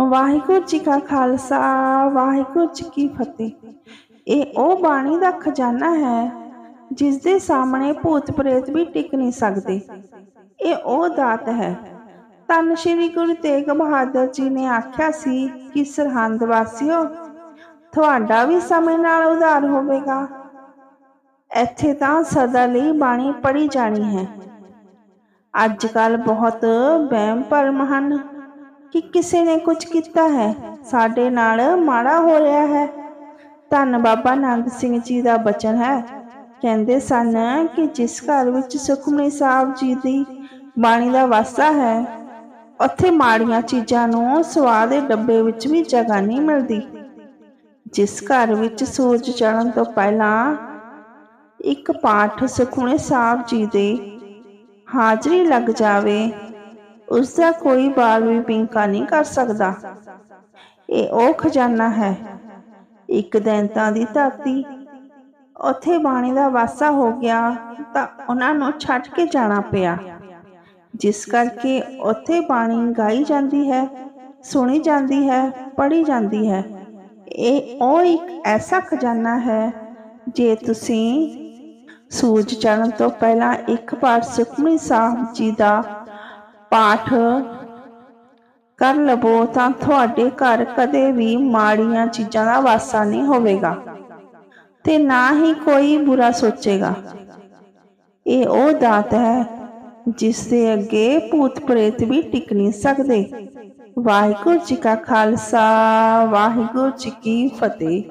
ਵਾਹਿਗੁਰੂ ਜੀ ਕਾ ਖਾਲਸਾ, ਵਾਹਿਗੁਰੂ ਜੀ ਕੀ ਫਤਿਹ। ਇਹ ਉਹ ਬਾਣੀ ਦਾ ਖਜ਼ਾਨਾ ਹੈ ਜਿਸ ਦੇ ਸਾਹਮਣੇ ਭੂਤ ਪ੍ਰੇਤ ਵੀ ਟਿਕ ਨਹੀਂ ਸਕਦੇ। ਇਹ ਉਹ ਦਾਤ ਹੈ। ਤਨ ਸ਼੍ਰੀ ਗੁਰੂ ਤੇਗ ਬਹਾਦਰ ਜੀ ਨੇ ਆਖਿਆ ਸੀ ਕਿ ਸਰਹੰਦ ਵਾਸੀਓ, ਤੁਹਾਡਾ ਵੀ ਸਮੇਂ ਨਾਲ ਉਧਾਰ ਹੋਵੇਗਾ। ਇੱਥੇ ਤਾਂ ਸਦਾ ਲਈ ਬਾਣੀ ਪੜੀ ਜਾਣੀ ਹੈ। ਅੱਜ ਕੱਲ ਬਹੁਤ ਵਹਿਮ ਭਰਮ ਹਨ। ਕਿ ਕਿਸੇ ਨੇ ਕੁਝ ਕੀਤਾ ਹੈ। ਸਾਡੇ ਨਾਲ ਮਾੜਾ ਹੋ ਰਿਹਾ ਹੈ। ਧੰਨ ਬਾਬਾ ਨੰਦ ਸਿੰਘ ਜੀ ਦਾ ਬਚਨ ਹੈ। ਕਹਿੰਦੇ ਸਨ ਕਿ ਜਿਸ ਘਰ ਵਿੱਚ ਸੁਖਮਨੀ ਸਾਹਿਬ ਜੀ ਦੀ ਬਾਣੀ ਦਾ ਵਾਸਾ ਹੈ, ਉੱਥੇ ਮਾੜੀਆਂ ਚੀਜ਼ਾਂ ਨੂੰ ਸਵਾਦ ਦੇ ਡੱਬੇ ਵਿੱਚ ਵੀ ਜਗ੍ਹਾ ਨਹੀਂ ਮਿਲਦੀ। ਜਿਸ ਘਰ ਵਿੱਚ ਸੂਰਜ ਚੜ੍ਹਨ ਤੋਂ ਪਹਿਲਾਂ ਇੱਕ ਪਾਠ ਸੁਖਮਨੀ ਸਾਹਿਬ ਜੀ ਦੇ ਹਾਜ਼ਰੀ ਲੱਗ ਜਾਵੇ ਉਸ ਦਾ ਕੋਈ ਬਾਲ ਵੀ ਪਿੰਕਾ ਨਹੀਂ ਕਰ ਸਕਦਾ। ਇਹ ਉਹ ਖਜ਼ਾਨਾ ਹੈ। ਇੱਕ ਦਿਨ ਤਾਂ ਦੀ ਧਰਤੀ। ਉੱਥੇ ਬਾਣੀ ਦਾ ਵਾਸਾ ਹੋ ਗਿਆ ਤਾਂ ਉਹਨਾਂ ਨੂੰ ਛੱਡ ਕੇ ਜਾਣਾ ਪਿਆ। ਜਿਸ ਕਰਕੇ ਉੱਥੇ ਬਾਣੀ ਗਾਈ ਜਾਂਦੀ ਹੈ, ਸੁਣੀ ਜਾਂਦੀ ਹੈ, ਪੜ੍ਹੀ ਜਾਂਦੀ ਹੈ। ਇਹ ਉਹ ਇੱਕ ਐਸਾ ਖਜ਼ਾਨਾ ਹੈ ਜੇ ਤੁਸੀਂ ਸੂਰਜ ਚੜ੍ਹਨ ਤੋਂ ਪਹਿਲਾਂ ਇੱਕ ਵਾਰ ਸੁਖਮਨੀ ਸਾਹਿਬ ਜੀ ਦਾ ਪਾਠ ਕਰ ਲਵੋ ਤਾਂ ਤੁਹਾਡੇ ਘਰ ਕਦੇ ਵੀ ਮਾੜੀਆਂ ਚੀਜ਼ਾਂ ਦਾ ਵਾਸਾ ਨਹੀਂ ਹੋਵੇਗਾ ਤੇ ਨਾ ਹੀ ਕੋਈ ਬੁਰਾ ਸੋਚੇਗਾ। ਇਹ ਉਹ ਦਾਤ ਹੈ ਜਿਸ ਦੇ ਅੱਗੇ ਭੂਤ ਪ੍ਰੇਤ ਵੀ ਟਿਕ ਨਹੀਂ ਸਕਦੇ। ਵਾਹਿਗੁਰੂ ਜੀ ਕਾ ਖਾਲਸਾ, ਵਾਹਿਗੁਰੂ ਜੀ ਕੀ ਫਤਿਹ।